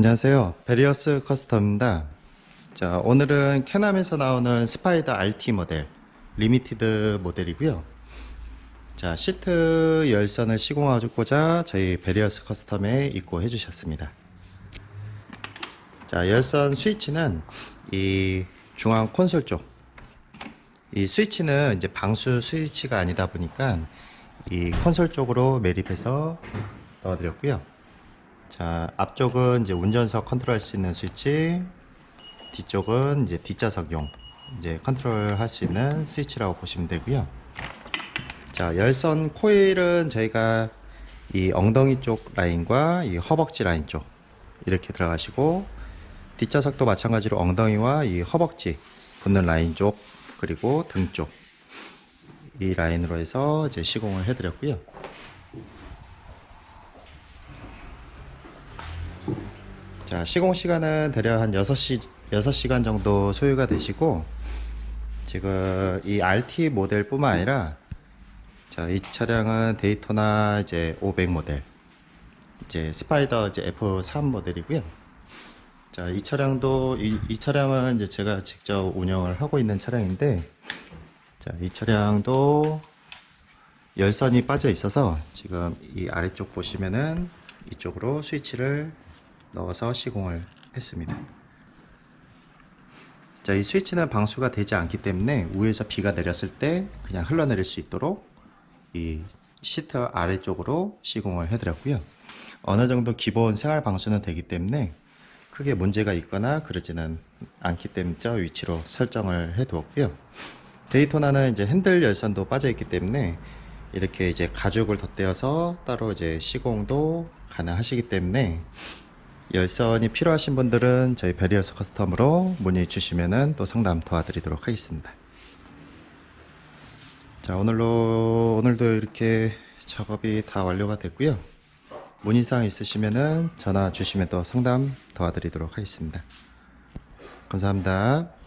안녕하세요. 베리어스 커스텀입니다. 자, 오늘은 캐남에서 나오는 스파이더 RT 모델, 리미티드 모델이고요. 자, 시트 열선을 시공하고자 저희 베리어스 커스텀에 입고해 주셨습니다. 자, 열선 스위치는 이 중앙 콘솔 쪽. 이 스위치는 이제 방수 스위치가 아니다 보니까 이 콘솔 쪽으로 매립해서 넣어드렸고요. 자, 앞쪽은 이제 운전석 컨트롤 할 수 있는 스위치, 뒤쪽은 이제 뒷좌석용 이제 컨트롤 할 수 있는 스위치라고 보시면 되고요. 자, 열선 코일은 저희가 이 엉덩이 쪽 라인과 이 허벅지 라인 쪽 이렇게 들어가시고 뒷좌석도 마찬가지로 엉덩이와 이 허벅지 붙는 라인 쪽 그리고 등 쪽 이 라인으로 해서 이제 시공을 해드렸고요. 자, 시공 시간은 대략 한 6시, 6시간 정도 소요가 되시고, 지금 이 RT 모델 뿐만 아니라, 자, 이 차량은 데이토나 이제 500 모델, 이제 스파이더 이제 F3 모델이고요. 자, 이 차량도, 이, 이 차량은 이제 제가 직접 운영을 하고 있는 차량인데, 자, 이 차량도 열선이 빠져 있어서 지금 이 아래쪽 보시면은 이쪽으로 스위치를 넣어서 시공을 했습니다. 자, 이 스위치는 방수가 되지 않기 때문에 위에서 비가 내렸을 때 그냥 흘러내릴 수 있도록 이 시트 아래쪽으로 시공을 해드렸고요. 어느 정도 기본 생활 방수는 되기 때문에 크게 문제가 있거나 그러지는 않기 때문에 저 위치로 설정을 해 두었고요. 데이토나는 이제 핸들 열선도 빠져 있기 때문에 이렇게 이제 가죽을 덧대어서 따로 이제 시공도 가능하시기 때문에 열선이 필요하신 분들은 저희 베리어스 커스텀으로 문의 주시면은 또 상담 도와드리도록 하겠습니다. 자, 오늘로 오늘도 이렇게 작업이 다 완료가 됐고요. 문의사항 있으시면은 전화 주시면 또 상담 도와드리도록 하겠습니다. 감사합니다.